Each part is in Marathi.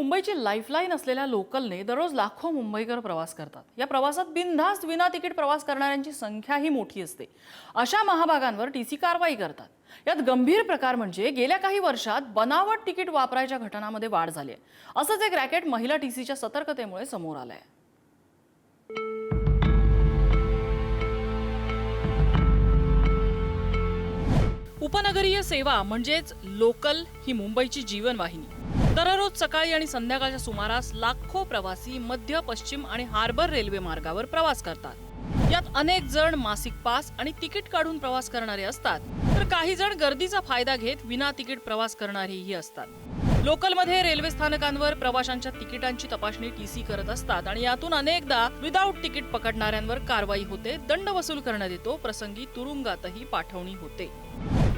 मुंबईची लाईफलाईन असलेल्या लोकलने दररोज लाखो मुंबईकर प्रवास करतात. या प्रवासात बिनधास्त विना तिकीट प्रवास करणाऱ्यांची संख्याही मोठी असते. अशा महाभागांवर टी सी कारवाई करतात. यात गंभीर प्रकार म्हणजे गेल्या काही वर्षात बनावट तिकीट वापरायच्या घटनांमध्ये वाढ झाली आहे. असंच एक रॅकेट महिला टी सीच्या सतर्कतेमुळे समोर आलं आहे उपनगरीय सेवा म्हणजेच लोकल ही मुंबईची जीवनवाहिनी. दररोज सकाळी आणि संध्याकाळच्या सुमारास लाखो प्रवासी मध्य पश्चिम आणि हार्बर रेल्वे मार्गावर प्रवास करतात. यात अनेक जण मासिक पास आणि तिकीट काढून प्रवास करणारे असतात. तर काही जण गर्दीचा फायदा घेत विना तिकीट प्रवास करणारेही असतात. लोकलमध्ये रेल्वे स्थानकांवर प्रवाशांच्या तिकिटांची तपासणी टीसी करत असतात आणि यातून अनेकदा विदाऊट तिकीट पकडणाऱ्यांवर कारवाई होते दंड वसूल करण्यात येतो प्रसंगी तुरुंगातही पाठवणी होते.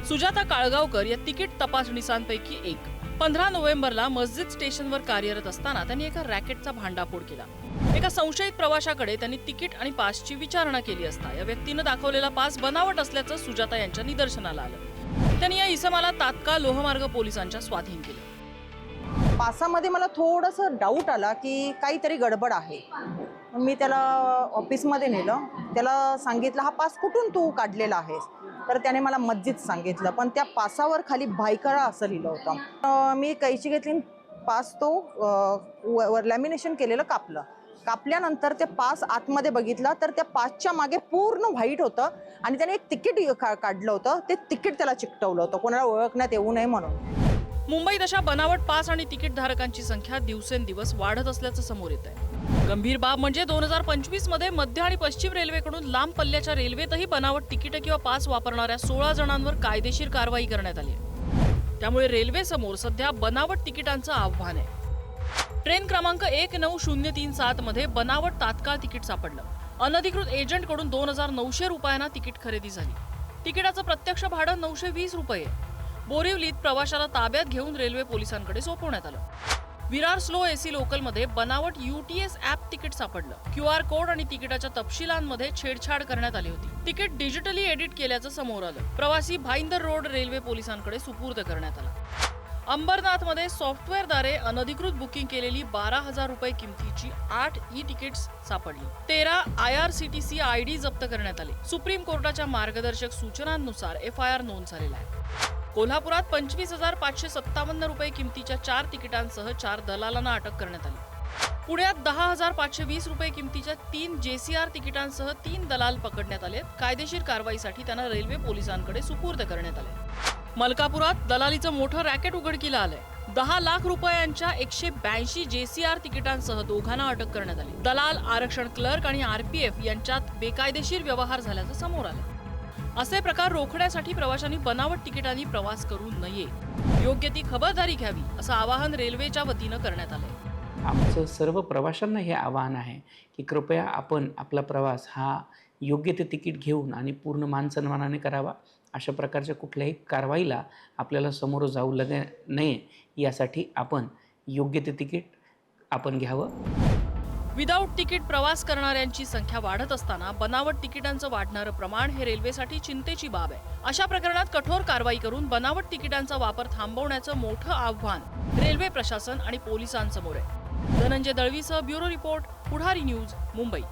सुजाता काळगावकर या तिकीट तपासणीसांपैकी एक. पंधरा नोव्हेंबरला मस्जिद स्टेशनवर कार्यरत असताना त्यांनी एका रॅकेटचा भांडाफोड केला. एका संशयित प्रवाशाकडे त्यांनी तिकीट आणि पासची विचारणा केली असता या व्यक्तीनं दाखवलेला पास बनावट असल्याचं सुजाता यांच्या निदर्शनाला आलं. त्यांनी या इसमाला तात्काळ लोहमार्ग पोलिसांच्या स्वाधीन केलं. पासामध्ये मला थोडंसं डाऊट आला की काहीतरी गडबड आहे. मी त्याला ऑफिसमध्ये नेलं. त्याला सांगितलं हा पास कुठून तू काढलेला आहेस? तर त्याने मला मस्जिद सांगितलं. पण त्या पासावर खाली भायखळा असं लिहिलं होतं. मी कैची घेतली पास तो लॅमिनेशन केलेलं कापलं. कापल्यानंतर ते पास आतमध्ये बघितलं तर त्या पासच्या मागे पूर्ण व्हाईट होतं आणि त्याने एक तिकीट का काढलं होतं. ते तिकीट त्याला चिकटवलं होतं. कोणाला ओळखण्यात येऊ नये म्हणून. मुंबईत अशा बनावट पास आणि तिकीट धारकांची संख्या दिवसेंदिवस वाढत असल्याचं समोर येत आहे. गंभीर बाब म्हणजे दोन हजार पंचवीसमध्ये मध्य आणि पश्चिम रेल्वेकडून लांब पल्ल्याच्या रेल्वेतही बनावट तिकीट किंवा पास वापरणाऱ्या सोळा जणांवर कायदेशीर कारवाई करण्यात आली आहे. त्यामुळे रेल्वे समोर सध्या बनावट तिकिटांचं आव्हान आहे. ट्रेन क्रमांक एक नऊ शून्य तीन सात मध्ये बनावट तात्काळ तिकीट सापडलं. अनधिकृत एजंटकडून दोन हजार नऊशे रुपयांना तिकीट खरेदी झाली. तिकिटाचं प्रत्यक्ष भाडं नऊशे वीस रुपये बोरिवलीत प्रवाशाला ताब्यात घेऊन रेल्वे पोलिसांकडे सोपवण्यात आलं. विरार स्लो एसी लोकलमध्ये बनावट युटीएस ऍप तिकीट सापडलं. क्यू आर कोड आणि तिकिटाच्या तपशिलांमध्ये छेडछाड करण्यात आली होती. तिकीट डिजिटली एडिट केल्याचं समोर आलं. प्रवासी भाईंदर रोड रेल्वे पोलिसांकडे सुपूर्द करण्यात आला. अंबरनाथमध्ये सॉफ्टवेअरद्वारे अनधिकृत बुकिंग केलेली बारा हजार रुपये किमतीची आठ ई तिकीट्स सापडली. तेरा I R C T C I D जप्त करण्यात आले. सुप्रीम कोर्टाच्या मार्गदर्शक सूचनांनुसार एफ आय आर नोंद झालेला आहे. कोल्हापुरात पंचवीस हजार पाचशे सत्तावन्न रुपये किमतीच्या चार तिकिटांसह चार दलालांना अटक करण्यात आली. पुण्यात दहा हजार पाचशे वीस रुपये किमतीच्या तीन जेसीआर तिकिटांसह तीन दलाल पकडण्यात आले कायदेशीर कारवाईसाठी त्यांना रेल्वे पोलिसांकडे सुपूर्द करण्यात आले. मलकापुरात दलालीचं मोठं रॅकेट उघडकीला आलंय. दहा लाख रुपयांच्या एकशे ब्याऐंशी जेसीआर तिकिटांसह दोघांना अटक करण्यात आली. दलाल आरक्षण क्लर्क आणि आरपीएफ यांच्यात बेकायदेशीर व्यवहार झाल्याचं समोर आलं. असे प्रकार रोखण्यासाठी प्रवाशांनी बनावट तिकिटांनी प्रवास करू नये. योग्य ती खबरदारी घ्यावी असं आवाहन रेल्वेच्या वतीनं करण्यात आलंय. आमचं सर्व प्रवाशांना हे आवाहन आहे की कृपया आपण आपला प्रवास हा योग्य ते तिकीट घेऊन आणि पूर्ण मानसन्मानाने करावा अशा प्रकारच्या कुठल्याही कारवाईला आपल्याला समोर जाऊ लगे नये यासाठी आपण योग्य ते तिकीट आपण घ्यावं. विदाऊट तिकीट प्रवास करणाऱ्यांची संख्या वाढत असताना बनावट तिकिटांचं वाढणारं प्रमाण हे रेल्वेसाठी चिंतेची बाब आहे. अशा प्रकरणात कठोर कारवाई करून बनावट तिकिटांचा वापर थांबवण्याचं मोठं आव्हान रेल्वे प्रशासन आणि पोलिसांसमोर आहे. Dhananjay दळवीसह bureau report Pudhari news Mumbai.